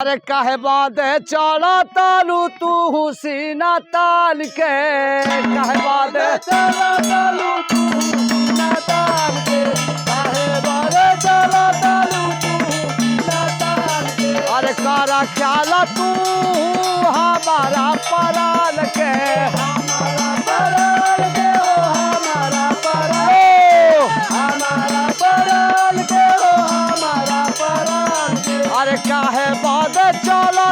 अरे काहे बादे चला तालू? तू हुसीना ताल के। तालू? तू हुसीना ताल के। काहे बादे चला तालू? तू अरे कारा तू, हमारा पराल के। हमारा पराल के हो, हमारा पराल हमारा पराल के हो अरे काहे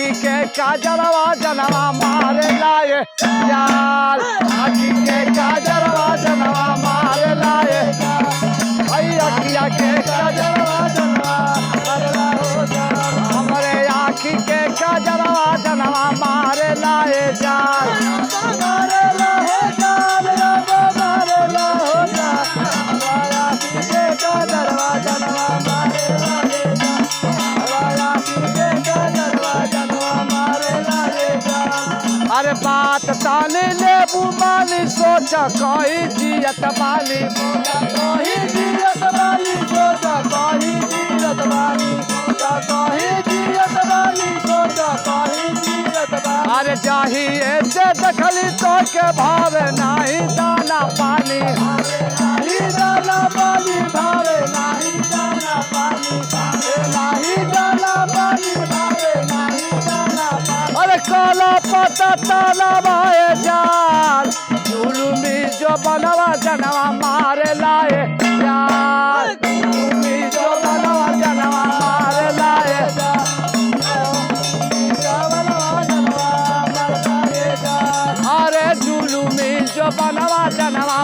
आखी के काजरवा जनवा मारे लाए। यार, आखी के काजरवा जनवा मारे लाए। भाई अखिया के काजरवा जनवा मार लाए। जान हमरे आखी के काजरवा जनवा मारे लाए। जान अरे ताले ले बुमाली सोचा जियत बोला कोई जियत माली सोचा कही जियत माली। कोई जियत माली सोचा कोई जियत माली। अरे चाहिए से दखली तो के भाव नहीं दाना पानी। काला पता ताला बाए जुलुमी जो बनवा जनवा मारे लाए जान जुलुमी जो बनवा जनवा मारे लाए अरे बनवा जनवा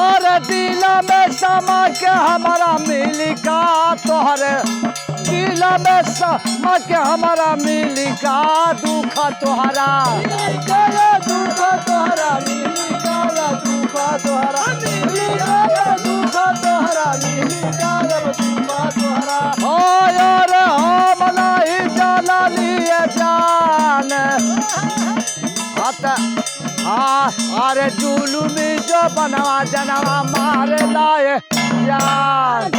और दिल में के हमारा मिलिका तोहरे। दिल में समा के हमारा मिलिका दुख तोहरा। अरे जुलूमी जो बनवा जनवा मारे लाए जान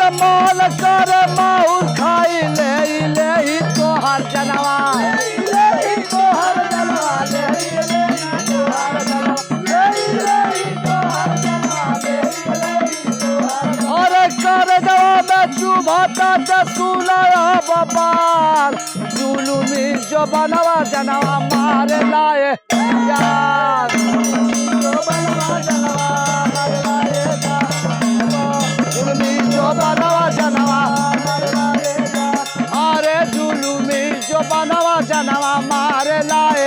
मनाई और माल कर माउर खाई ले ले ही तोहर जनवा ले ही तोहर जनवा ले ले तोहर जनवा ले ले तोहर जनवा ले ले और कर जवाब चुभता जसूलाया बपाल जुलुमी जो बनवा जनवा मारे लाए यार जो बनवा i alive.